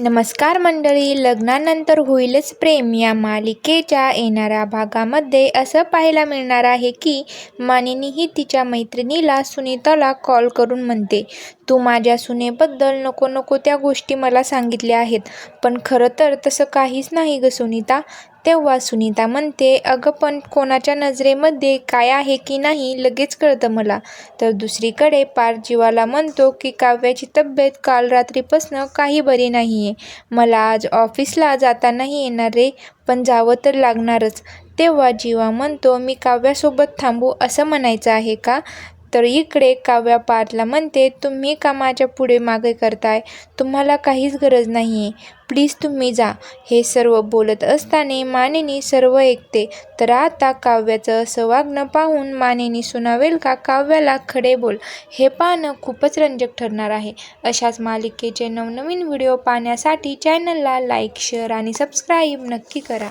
नमस्कार मंडळी लग्नानंतर होईलच प्रेम. या मालिकेच्या येणाऱ्या भागामध्ये असं पाहायला मिळणार आहे की मानिनी ही तिच्या मैत्रिणीला सुनीताला कॉल करून म्हणते तू माझ्या सुनेबद्दल नको नको त्या गोष्टी मला सांगितल्या आहेत. पण खरं तर तसं काहीच नाही ग सुनीता. तेव्हा सुनीता म्हणते अगं पण कोणाच्या नजरेमध्ये काय आहे की नाही लगेच कळतं मला. तर दुसरीकडे पार जीवाला म्हणतो की काव्याची तब्येत काल रात्रीपासनं काही बरी नाही आहे मला आज ऑफिसला जाता नाही येणार रे पण जावं तर लागणारच. तेव्हा जीवा म्हणतो मी काव्यासोबत थांबू असं म्हणायचं आहे का? तर इकडे काव्या पार्थला म्हणते तुम्ही का माझ्या पुढे मागे करताय? तुम्हाला काहीच गरज नाही आहे प्लीज तुम्ही जा. हे सर्व बोलत असताना मानेनी सर्व ऐकते. तर आता काव्याचं असं वागणं पाहून मानेनी सुनावेल का? काव्याला खडे बोल. हे पाहणं खूपच रंजक ठरणार आहे. अशाच मालिकेचे नवनवीन व्हिडिओ पाहण्यासाठी चॅनलला लाईक शेअर आणि सबस्क्राईब नक्की करा.